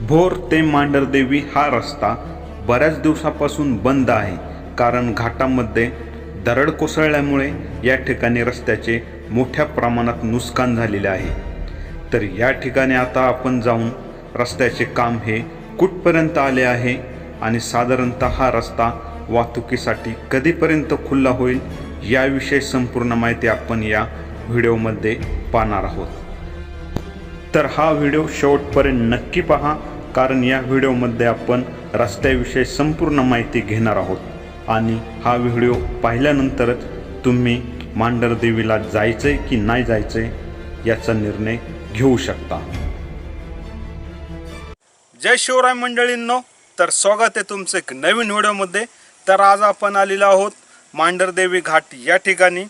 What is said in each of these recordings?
भोर ते मांडरदेवी हा रस्ता बऱ्याच दिवसापासून बंद आहे. कारण घाटामध्ये दरड कोसळल्यामुळे या ठिकाणी रस्त्याचे मोठ्या प्रमाणात नुकसान झालेले आहे. तर या ठिकाणी आता आपण जाऊन रस्त्याचे काम हे कुठपर्यंत आले आहे आणि साधारणतः हा रस्ता वाहतुकीसाठी कधीपर्यंत खुल्ला होईल याविषयी संपूर्ण माहिती आपण या व्हिडिओमध्ये पाहणार आहोत. तर हा व्हिडिओ शेवटपर्यंत नक्की पहा कारण या व्हिडिओमध्ये आपण रस्त्याविषयी संपूर्ण माहिती घेणार आहोत. आणि हा व्हिडिओ पाहिल्यानंतरच तुम्ही मांढरदेवीला जायचंय की नाही जायचंय याचा निर्णय घेऊ शकता. जय शिवराय मंडळींनो तर स्वागत आहे तुमचं एक नवीन व्हिडिओमध्ये. तर आज आपण आलेलो आहोत मांढरदेवी घाट या ठिकाणी.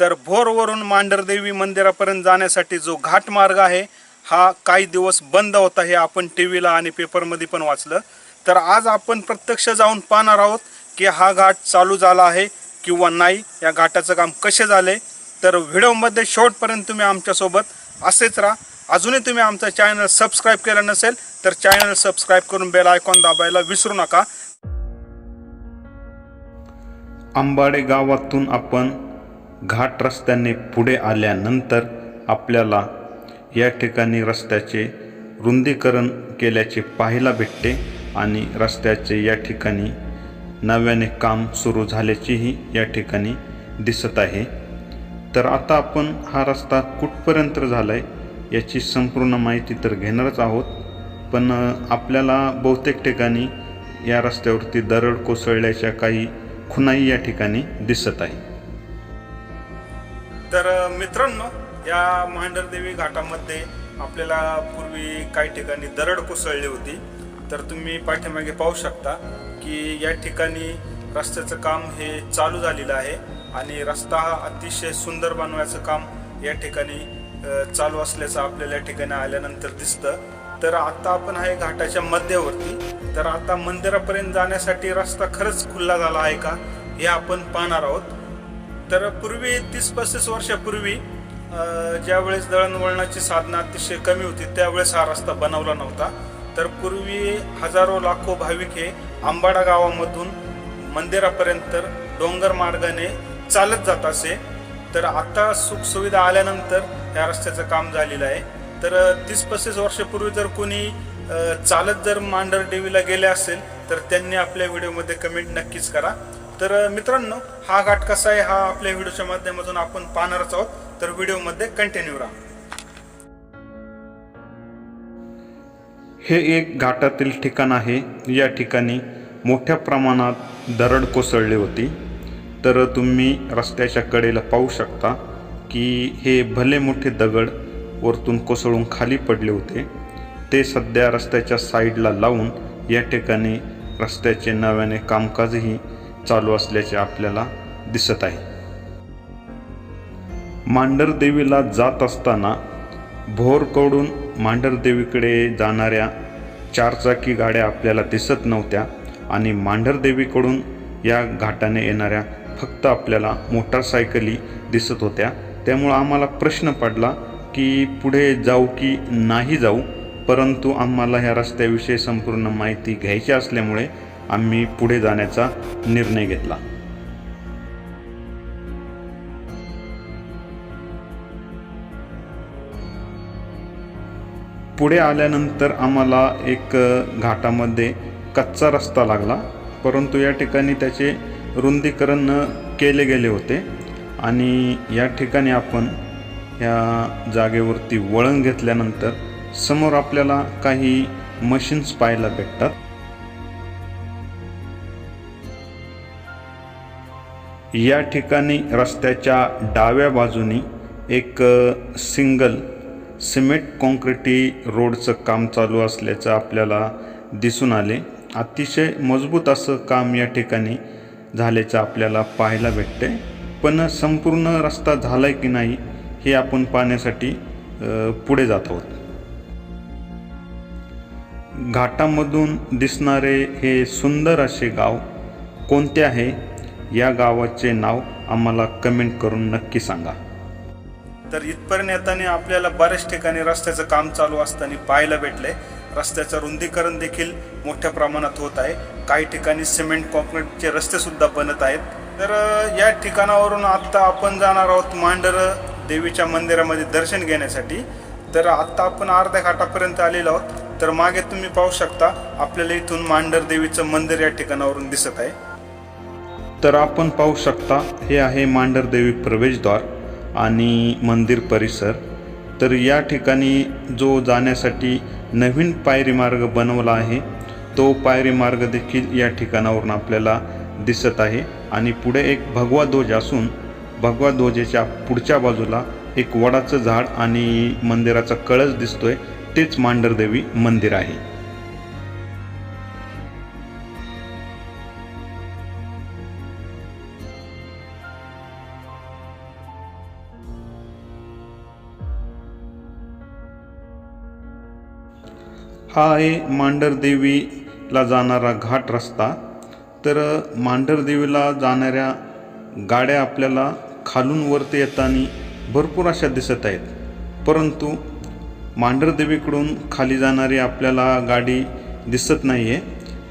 तर भोरवरून मांढरदेवी मंदिरापर्यंत जाण्यासाठी जो घाट मार्ग आहे हा काही दिवस बंद होता हे आपण टी व्हीला आणि पेपरमध्ये पण वाचलं. तर आज आपण प्रत्यक्ष जाऊन पाहणार आहोत की हा घाट चालू झाला आहे किंवा नाही या घाटाचं काम कसे झाले. तर व्हिडिओमध्ये शेवटपर्यंत तुम्ही आमच्यासोबत असेच राहा. अजूनही तुम्ही आमचा चॅनल सबस्क्राईब केला नसेल तर चॅनल सबस्क्राईब करून बेल आयकॉन दाबायला विसरू नका. आंबाडे गावातून आपण घाट रस्त्याने पुढे आल्यानंतर आपल्याला या ठिकाणी रस्त्याचे रुंदीकरण केल्याचे पाहायला भेटते आणि रस्त्याचे या ठिकाणी नव्याने काम सुरू झाल्याचेही या ठिकाणी दिसत आहे. तर आता आपण हा रस्ता कुठपर्यंत झाला आहे याची संपूर्ण माहिती तर घेणारच आहोत. पण आपल्याला बहुतेक ठिकाणी या रस्त्यावरती दरड कोसळल्याच्या काही खुणाई या ठिकाणी दिसत आहे. तर मित्रांनो या मांढरदेवी घाटामध्ये आपल्याला पूर्वी काही ठिकाणी दरड कोसळली होती. तर तुम्ही पाठीमागे पाहू शकता की या ठिकाणी रस्त्याचं काम हे चालू झालेलं आहे आणि रस्ता हा अतिशय सुंदर बनवायचं काम या ठिकाणी चालू असल्याचं आपल्याला या ठिकाणी आल्यानंतर दिसतं. तर आता आपण आहे घाटाच्या मध्यावरती. तर आता मंदिरापर्यंत जाण्यासाठी रस्ता खरंच खुल्ला झाला आहे का? हे आपण पाहणार आहोत. तर पूर्वी तीस पस्तीस वर्षापूर्वी ज्यावेळेस दळणवळणाची साधनं अतिशय कमी होती त्यावेळेस हा रस्ता बनवला नव्हता. तर पूर्वी हजारो लाखो भाविक हे आंबाडा गावामधून मंदिरापर्यंत डोंगर मार्गाने चालत जात असे. तर आता सुखसुविधा आल्यानंतर या रस्त्याचं काम झालेलं आहे. तर तीस पस्तीस वर्षापूर्वी जर कोणी चालत जर मांढर देवीला गेले असेल तर त्यांनी आपल्या व्हिडिओमध्ये कमेंट नक्कीच करा. तर मित्रांनो हा घाट कसा आहे हा आपल्या व्हिडिओच्या माध्यमातून आपण पाहणारच आहोत. तर व्हिडिओमध्ये कंटिन्यू राहा. हे एक घाटातील ठिकाण आहे. या ठिकाणी मोठ्या प्रमाणात दरड कोसळली होती. तर तुम्ही रस्त्याच्या कडेला पाहू शकता की हे भले मोठे दगड वरतून कोसळून खाली पडले होते. ते सध्या रस्त्याच्या साईडला लावून या ठिकाणी रस्त्याचे नव्याने कामकाजही चालू असल्याचे आपल्याला दिसत आहे. मांढरदेवीला जात असताना भोरकडून मांढरदेवीकडे जाणाऱ्या चारचाकी गाड्या आपल्याला दिसत नव्हत्या आणि मांढरदेवीकडून या घाटाने येणाऱ्या फक्त आपल्याला मोटारसायकली दिसत होत्या. त्यामुळं आम्हाला प्रश्न पडला की पुढे जाऊ की नाही जाऊ परंतु आम्हाला ह्या रस्त्याविषयी संपूर्ण माहिती घ्यायची असल्यामुळे आम्ही पुढे जाण्याचा निर्णय घेतला. पुढे आल्यानंतर आम्हाला एक घाटामध्ये कच्चा रस्ता लागला. परंतु या ठिकाणी त्याचे रुंदीकरण केले गेले होते. आणि या ठिकाणी आपण या जागेवरती वळण घेतल्यानंतर समोर आपल्याला काही मशीन्स पाहायला भेटतात. या ठिकाणी रस्त्याच्या डाव्या बाजूनी एक सिंगल सिमेंट काँक्रिटी रोडचं काम चालू असल्याचं आपल्याला दिसून आले. अतिशय मजबूत असं काम या ठिकाणी झाल्याचं आपल्याला पाहायला भेटते पण संपूर्ण रस्ता झाला आहे की नाही हे आपण पाहण्यासाठी पुढे जात आहोत. घाटामधून दिसणारे हे सुंदर असे गाव कोणते आहे? या गावाचे नाव आम्हाला कमेंट करून नक्की सांगा. तर इथपर्यंत येताना आपल्याला बऱ्याच ठिकाणी रस्त्याचं काम चालू असताना पाहायला भेटलंय रस्त्याचं रुंदीकरण देखील मोठ्या प्रमाणात होत आहे. काही ठिकाणी सिमेंट कॉन्क्रीटचे रस्ते सुद्धा बनत आहेत. तर या ठिकाणावरून आत्ता आपण जाणार आहोत मांडर देवीच्या मंदिरामध्ये दर्शन घेण्यासाठी. तर आत्ता आपण अर्ध्या घाटापर्यंत आलेलो आहोत. तर मागे तुम्ही पाहू शकता आपल्याला इथून मांडर देवीचं मंदिर या ठिकाणावरून दिसत आहे. तर आपण पाहू शकता हे आहे मांढरदेवी प्रवेशद्वार आणि मंदिर परिसर. तर या ठिकाणी जो जाण्यासाठी नवीन पायरी मार्ग बनवला आहे तो पायरी मार्ग देखील या ठिकाणावरून आपल्याला दिसत आहे. आणि पुढे एक भगवा ध्वज असून भगवा ध्वजेच्या पुढच्या बाजूला एक वडाचं झाड आणि मंदिराचा कळस दिसतोय. तेच मांढरदेवी मंदिर आहे. हा आहे मांढरदेवीला जाणारा घाट रस्ता. तर मांढरदेवीला जाणाऱ्या गाड्या आपल्याला खालून वरती येताना भरपूर अशा दिसत आहेत. परंतु मांढरदेवीकडून खाली जाणारी आपल्याला गाडी दिसत नाही आहे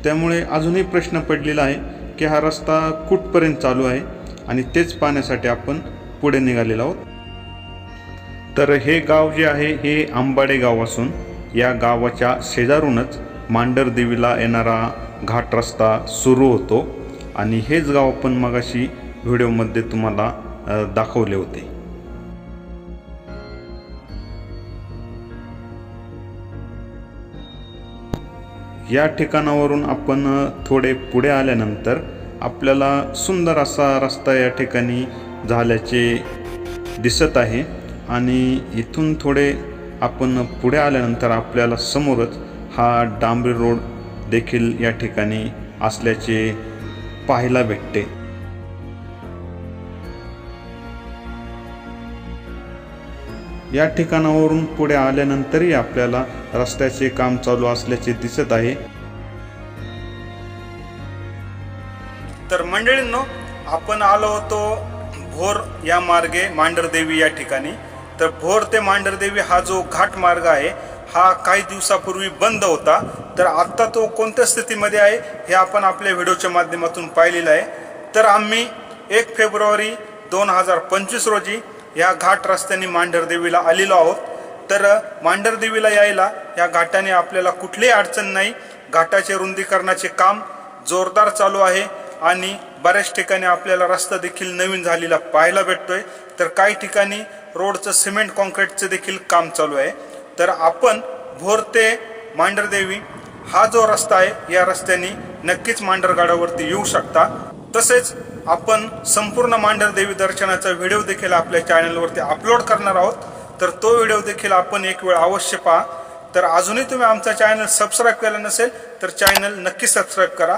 त्यामुळे अजूनही प्रश्न पडलेला आहे की हा रस्ता कुठपर्यंत चालू आहे आणि तेच पाहण्यासाठी आपण पुढे निघालेलो आहोत. तर हे गाव जे आहे हे आंबाडे गाव असून या गावाच्या शेजारूनच मांडरदेवीला येणारा घाट रस्ता सुरू होतो. आणि हेच गाव आपण मगाशी व्हिडिओमध्ये तुम्हाला दाखवले होते. या ठिकाणावरून आपण थोडे पुढे आल्यानंतर आपल्याला सुंदर असा रस्ता या ठिकाणी झाल्याचे दिसत आहे. आणि इथून थोडे आपण पुढे आल्यानंतर आपल्याला समोरच हा डांबरी रोड देखील या ठिकाणी असल्याचे पाहायला भेटते. या ठिकाणावरून पुढे आल्यानंतरही आपल्याला रस्त्याचे काम चालू असल्याचे दिसत आहे. तर मंडळींनो आपण आलो होतो भोर या मार्गे मांढरदेवी या ठिकाणी. तर भोर ते मांढरदेवी हा जो घाट मार्ग आहे हा काही दिवसापूर्वी बंद होता. तर आत्ता तो कोणत्या स्थितीमध्ये आहे हे आपण आपल्या व्हिडिओच्या माध्यमातून पाहिलेलं आहे. तर आम्ही एक फेब्रुवारी दोन हजार पंचवीस रोजी या घाट रस्त्याने मांढरदेवीला आलेलो आहोत. तर मांढरदेवीला यायला या घाटाने आपल्याला कुठलीही अडचण नाही. घाटाचे रुंदीकरणाचे काम जोरदार चालू आहे आणि बऱ्याच ठिकाणी आपल्याला रस्ता देखील नवीन झालेला पाहायला भेटतोय. तर काही ठिकाणी रोडचं सिमेंट कॉन्क्रीटचं देखील काम चालू आहे. तर आपण भोर ते मांढरदेवी हा जो रस्ता आहे या रस्त्याने नक्कीच मांढरगाडावरती येऊ शकता. तसेच आपण संपूर्ण मांढरदेवी दर्शनाचा व्हिडिओ देखील आपल्या चॅनलवरती अपलोड करणार आहोत. तर तो व्हिडिओ देखील आपण एक वेळ अवश्य पहा. तर अजूनही तुम्ही आमचा चॅनल सबस्क्राईब केला नसेल तर चॅनल नक्की सबस्क्राईब करा.